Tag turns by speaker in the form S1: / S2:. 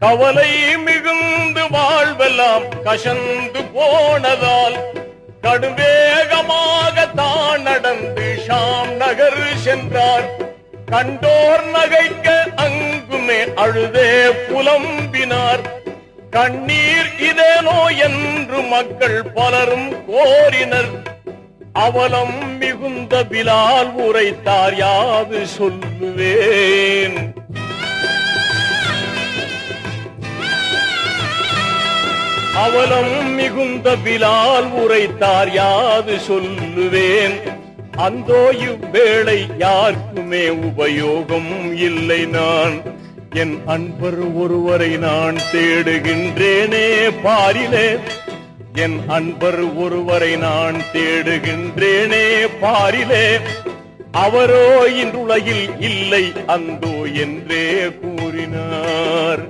S1: கவலை மிகுந்து வாழ்வெல்லாம் கசந்து போனதால் கடுவேகமாக தான் நடந்து ஷாம் நகர் சென்றார். கண்டோர் நகைக்க அங்குமே அழுதே புலம்பினார். கண்ணீர் இதேனோ என்று மக்கள் பலரும் கோரினர். அவலம் மிகுந்த பிலால் உரைத்தார் யாது சொல்லுவேன்? அவலம் மிகுந்த பிலால் உரைத்தார் யாது சொல்லுவேன். அந்தோ இவ்வேளை யாருக்குமே உபயோகம் இல்லை நான். என் அன்பர் ஒருவரை நான் தேடுகின்றேனே பாரிலே. என் அன்பர் ஒருவரை நான் தேடுகின்றேனே பாரிலே. அவரோ இன்றுலகில் இல்லை அந்தோ என்றே கூறினார்.